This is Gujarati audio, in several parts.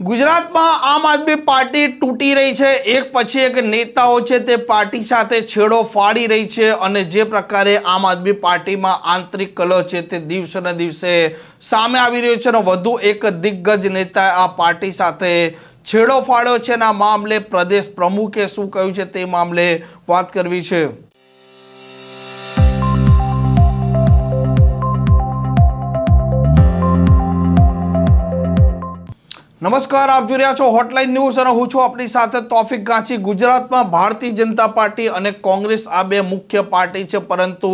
ગુજરાતમાં આમ આદમી પાર્ટી તૂટી રહી છે. એક પછી એક નેતાઓ છે તે પાર્ટી સાથે છેડો ફાડી રહી છે અને જે પ્રકારે આમ આદમી પાર્ટીમાં આંતરિક કલહ છે તે દિવસેને દિવસે સામે આવી રહ્યો છે અને વધુ એક દિગ્ગજ નેતા આ પાર્ટી સાથે છેડો ફાડ્યો છે અને આ મામલે પ્રદેશ પ્રમુખે શું કહ્યું છે તે મામલે વાત કરવી છે. નમસ્કાર, આપ જોઈ રહ્યા છો હોટલાઇન ન્યૂઝ અને હું છું આપણી સાથે તોફિક ગાંચી ગુજરાતમાં ભારતીય જનતા પાર્ટી અને કોંગ્રેસ આ બે મુખ્ય પાર્ટી છે, પરંતુ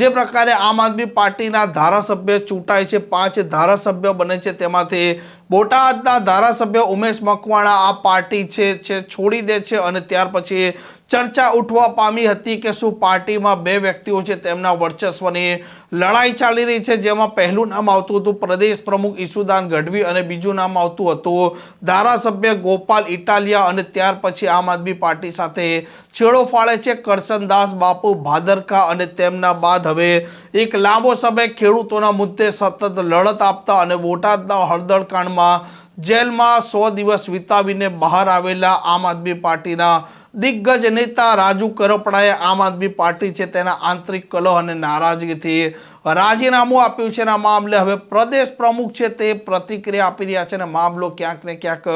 જે પ્રકારે આમ આદમી પાર્ટીના ધારાસભ્ય ચૂંટાય છે, પાંચ ધારાસભ્ય બને છે, તેમાંથી બોટાદના ધારાસભ્ય ઉમેશ મકવાણા આ પાર્ટી છે છે, છોડી દે છે અને ત્યાર પછી ચર્ચા ઉઠવા પામી હતી કે શું પાર્ટીમાં બે વ્યક્તિઓ છે તેમના વર્ચસ્વની લડાઈ ચાલી રહી છે, જેમાં પહેલું નામ આવતું હતું પ્રદેશ પ્રમુખ ઈસુદાન ગઢવી અને બીજું નામ આવતું હતું ધારાસભ્ય ગોપાલ ઇટાલિયા અને ત્યાર પછી આમ આદમી પાર્ટી સાથે છેડો ફાળે છે કરસનદાસ બાપુ ભાદરકા અને તેમના બાદ હવે એક લાંબો સમય ખેડૂતોના મુદ્દે સતત લડત આપતા અને બોટાદના હળદર કાંડમાં જેલમાં સો દિવસ વિતાવીને બહાર આવેલા આમ આદમી પાર્ટીના દિગ્ગજ નેતા રાજુ કરપડાએ આમ આદમી પાર્ટી છે તેના આંતરિક કલહ અને નારાજગીથી રાજીનામું આપ્યું છે. આ મામલે હવે પ્રદેશ પ્રમુખ છે તે પ્રતિક્રિયા આપી રહ્યા છે અને મામલો ક્યાંક ને ક્યાંક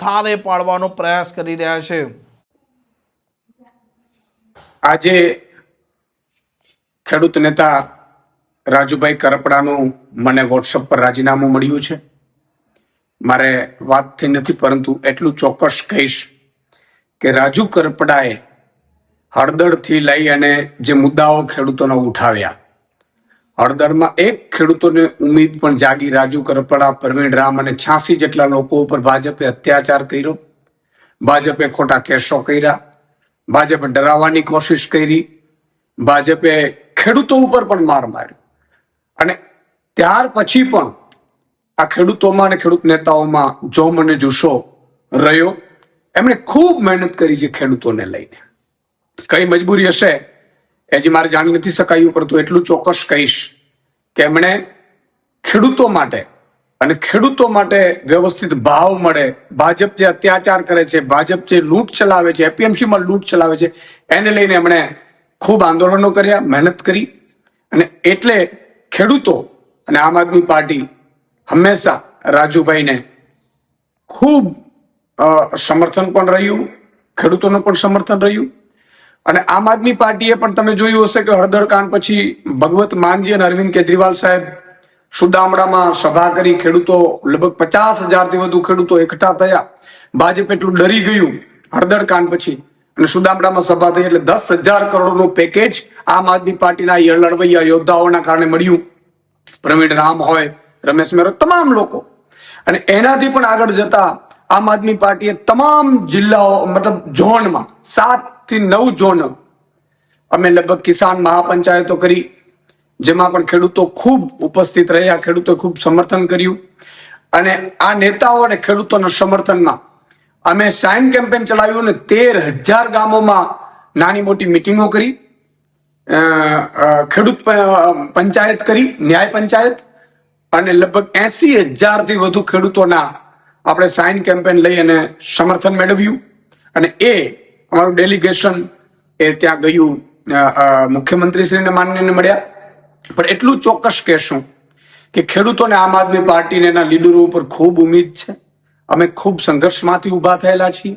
થારે પાડવાનો પ્રયાસ કરી રહ્યા છે. આજે ખેડૂત નેતા રાજુભાઈ કરપડાનું મને વોટ્સઅપ પર રાજીનામું મળ્યું છે. મારે વાતથી નથી પરંતુ એટલું ચોક્કસ કહીશ કે રાજુ કરપડાએ હળદરથી લઈ અને જે મુદ્દાઓ ખેડૂતોનો ઉઠાવ્યા. હળદરમાં એક ખેડૂતોને ઉમેદ પણ જાગી રાજુ કરપડા, પ્રવીણ રામ અને છ્યાસી જેટલા લોકો ઉપર ભાજપે અત્યાચાર કર્યો. ભાજપે ખોટા કેસો કર્યા. ભાજપે ડરાવવાની કોશિશ કરી. ભાજપે ખેડૂતો ઉપર પણ માર માર્યો. અને ત્યાર પછી પણ આ ખેડૂતોમાં અને ખેડૂત નેતાઓમાં જોમ અને જુસ્સો રહ્યો. એમણે ખૂબ મહેનત કરી છે ખેડૂતોને લઈને. કઈ મજબૂરી હશે? એ મારે જાણી નથી શકાયું, પરંતુ એટલું ચોક્કસ કહીશ કે એમણે ખેડૂતો માટે અને ખેડૂતો માટે વ્યવસ્થિત ભાવ મળે. ભાજપ જે અત્યાચાર કરે છે, ભાજપ જે લૂંટ ચલાવે છે, એપીએમસીમાં લૂંટ ચલાવે છે, એને લઈને એમણે ખૂબ આંદોલનો કર્યા, મહેનત કરી. અને એટલે ખેડૂતો અને આમ આદમી પાર્ટી હંમેશા રાજુભાઈને ખૂબ સમર્થન પણ રહ્યું, ખેડૂતોનું પણ સમર્થન રહ્યું. અને આમ આદમી પાર્ટીએ પણ તમે જોયું હશે કે હળદળ કાંડ પછી ભગવત માનજી અને અરવિંદ કેજરીવાલ સાહેબ સુદામડામાં સભા કરી ખેડૂતો લગભગ પચાસ હજારથી વધુ ખેડૂતો એકઠા થયા. ભાજપ એટલું ડરી ગયું હળદર કાંડ પછી. અને સુદામડામાં સભા થઈ એટલે દસ હજાર કરોડનું પેકેજ આમ આદમી પાર્ટીના લડવૈયા યોદ્ધાઓના કારણે મળ્યું. પ્રવીણ રામ હોય, રમેશ મેરો તમામ લોકો. અને એનાથી પણ આગળ જતા આમ આદમી પાર્ટીએ તમામ જિલ્લાઓ, મતલબ ઝોનમાં, સાતથી નવ ઝોન અમે લગભગ કિસાન મહાપંચાયતો કરી, જેમાં પણ ખેડૂતો ખૂબ ઉપસ્થિત રહ્યા, ખેડૂતોએ ખૂબ સમર્થન કર્યું. અને આ નેતાઓ અને ખેડૂતોના સમર્થનમાં અમે સાઇન કેમ્પેન ચલાવ્યું અને તેર હજાર ગામોમાં નાની મોટી મિટિંગો કરી ખેડૂત પંચાયત કરી, ન્યાય પંચાયત, અને લગભગ એસી હજારથી વધુ ખેડૂતોના આપણે સાઇન કેમ્પેન લઈ અને સમર્થન મેળવ્યું. અને એ અમારું ડેલિગેશન એ ત્યાં ગયું મુખ્યમંત્રીશ્રીને માનનીયને મળ્યા. પણ એટલું ચોક્કસ કહેશું કે ખેડૂતોને આમ આદમી પાર્ટીને એના લીડરો ઉપર ખૂબ ઉમેદ છે. અમે ખૂબ સંઘર્ષમાંથી ઊભા થયેલા છીએ.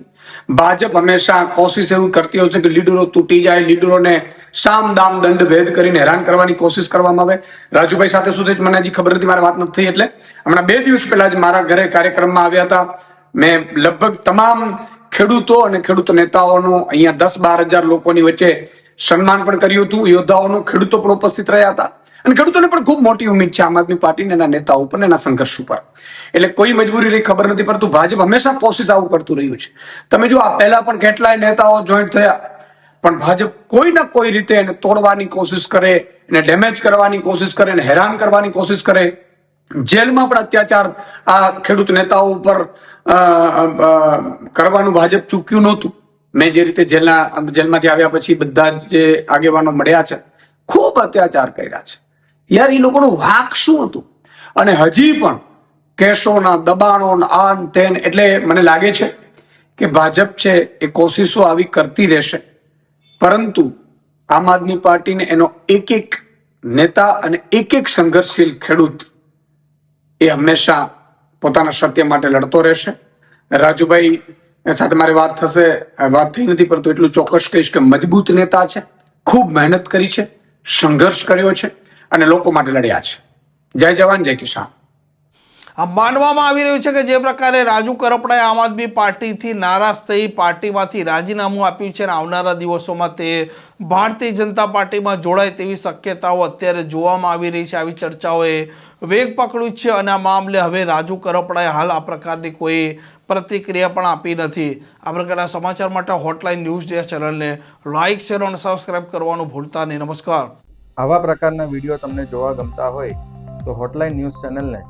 ભાજપ હંમેશા કોશિશ એવું કરતી હોય છે કે લીડરો તૂટી જાય, લીડરોને સામ દામ દંડ ભેદ કરીને હેરાન કરવાની કોશિશ કરવામાં આવે. રાજુભાઈ સાથે સુધી મને હજી ખબર નથી, મારી વાત નથી એટલે. હમણાં બે દિવસ પહેલા જ મારા ઘરે કાર્યક્રમમાં આવ્યા હતા. મેં લગભગ તમામ ખેડૂતો અને ખેડૂત નેતાઓનું અહીંયા દસ બાર હજાર લોકોની વચ્ચે સન્માન પણ કર્યું હતું. યોદ્ધાઓનું ખેડૂતો પણ ઉપસ્થિત રહ્યા હતા. અને ખેડૂતોને પણ ખૂબ મોટી ઉમેદ છે આમ આદમી પાર્ટીને એના નેતાઓ ઉપર એના સંઘર્ષ ઉપર. એટલે કોઈ મજબૂરી રહી ખબર નથી પરંતુ ભાજપ હંમેશા કોશિશ આવું કરતું રહ્યું છે. તમે જો આ પહેલા પણ કેટલાય નેતાઓ જોઈન્ટ થયા. પણ ભાજપ કોઈ ના કોઈ રીતે એને તોડવાની કોશિશ કરે, એને ડેમેજ કરવાની કોશિશ કરે, એને હેરાન કરવાની કોશિશ કરે. જેલમાં પણ અત્યાચાર આ ખેડૂત નેતાઓ ઉપર કરવાનું ભાજપ ચૂક્યું નહોતું. મેં જે રીતે જેલના, જેલમાંથી આવ્યા પછી બધા જ આગેવાનો મળ્યા છે, ખૂબ અત્યાચાર કર્યા છે. યાર એ લોકોનું વાક શું હતું? અને હજી પણ કેસોના દબાણો આન આ ને તે ને. એટલે મને લાગે છે કે ભાજપ છે એ કોશિશો આવી કરતી રહેશે. પરંતુ આમ આદમી પાર્ટીને એનો એક એક નેતા અને એક એક સંઘર્ષશીલ ખેડૂત એ હંમેશા પોતાના સત્ય માટે લડતો રહેશે. રાજુભાઈ સાથે મારી વાત થશે વાત થઈ નથી, પરંતુ એટલું ચોક્કસ કહીશ કે મજબૂત નેતા છે, ખૂબ મહેનત કરી છે, સંઘર્ષ કર્યો છે અને લોકો માટે લડ્યા છે. જય જવાન, જય કિસાન. આ માનવામાં આવી રહ્યું છે કે જે પ્રકારે રાજુ કરપડાએ આમ આદમી પાર્ટીથી નારાજ થઈ પાર્ટીમાંથી રાજીનામું આપ્યું છે અને આવનારા દિવસોમાં તે ભારતીય જનતા પાર્ટીમાં જોડાય તેવી શક્યતાઓ અત્યારે જોવામાં આવી રહી છે. આવી ચર્ચાઓએ વેગ પકડ્યું છે અને આ મામલે હવે રાજુ કરપડાએ હાલ આ પ્રકારની કોઈ પ્રતિક્રિયા પણ આપી નથી. આ પ્રકારના સમાચાર માટે હોટલાઇન ન્યૂઝ ડે ચેનલને લાઇક શેર અને સબસ્ક્રાઇબ કરવાનું ભૂલતા નહીં. નમસ્કાર. આવા પ્રકારના વીડિયો તમને જોવા ગમતા હોય તો હોટલાઇન ન્યૂઝ ચેનલને